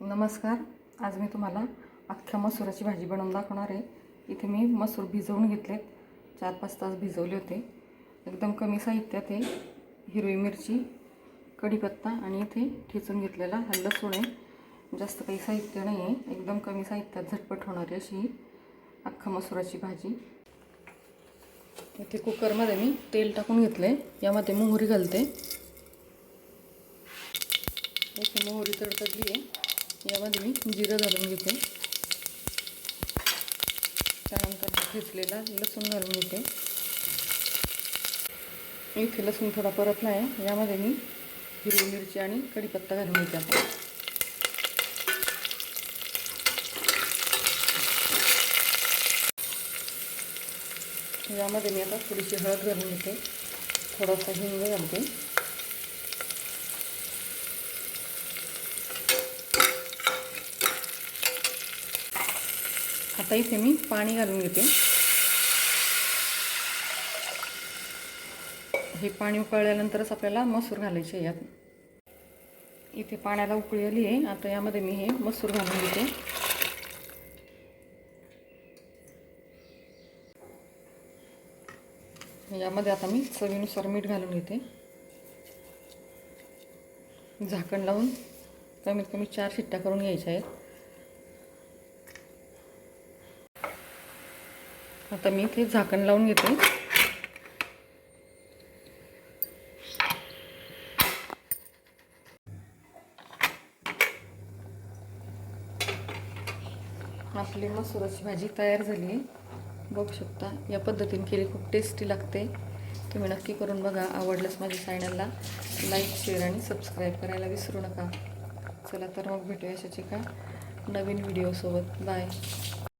नमस्कार. आज मी तुम्हाला अख्ख्या मसुराची भाजी बनवून दाखवणार आहे. इथे मी मसूर भिजवून घेतलेत. चार पाच तास भिजवले होते. एकदम कमी साहित्यात आहे. हिरवी मिरची कढीपत्ता आणि इथे ठेचून घेतलेला हा लसूण आहे. जास्त काही साहित्य नाही आहे. एकदम कमी साहित्यात झटपट होणारी अशी ही अख्खा मसुराची भाजी. इथे कुकरमध्ये मी तेल टाकून घेतले यामध्ये मोहरी घालते. इथे मोहरी तडतडली आहे. यामध्ये मी जिरं घालून घेते. त्यानंतर ठेचलेला लसूण घालून घेते. इथे लसूण थोडा परतला आहे यामध्ये मी हिरवी मिरची आणि कढीपत्ता घालून घेते आपण. यामध्ये मी आता थोडीशी हळद घालून घेते. थोडासा हिंग घालते. आता इथे मी पाणी घालून घेते. हे पाणी उकळल्यानंतरच आपल्याला मसूर घालायचे यात. इथे पाण्याला उकळी आली आहे. आता यामध्ये मी हे मसूर घालून घेते. यामध्ये आता मी चवीनुसार मीठ घालून घेते. झाकण लावून कमीत कमी चार शिट्ट्या करून घ्यायच्या आहेत. आता मी ते झाकण लावून घेते. आपली मसुराची भाजी तयार झाली. आहे बघू शकता या पद्धतीने केली खूप टेस्टी लागते. तुम्ही नक्की करून बघा आवडलंच माझ्या चॅनलला लाईक शेअर आणि सबस्क्राईब करायला विसरू नका. चला तर मग भेटूया अशाची का नवीन व्हिडिओसोबत बाय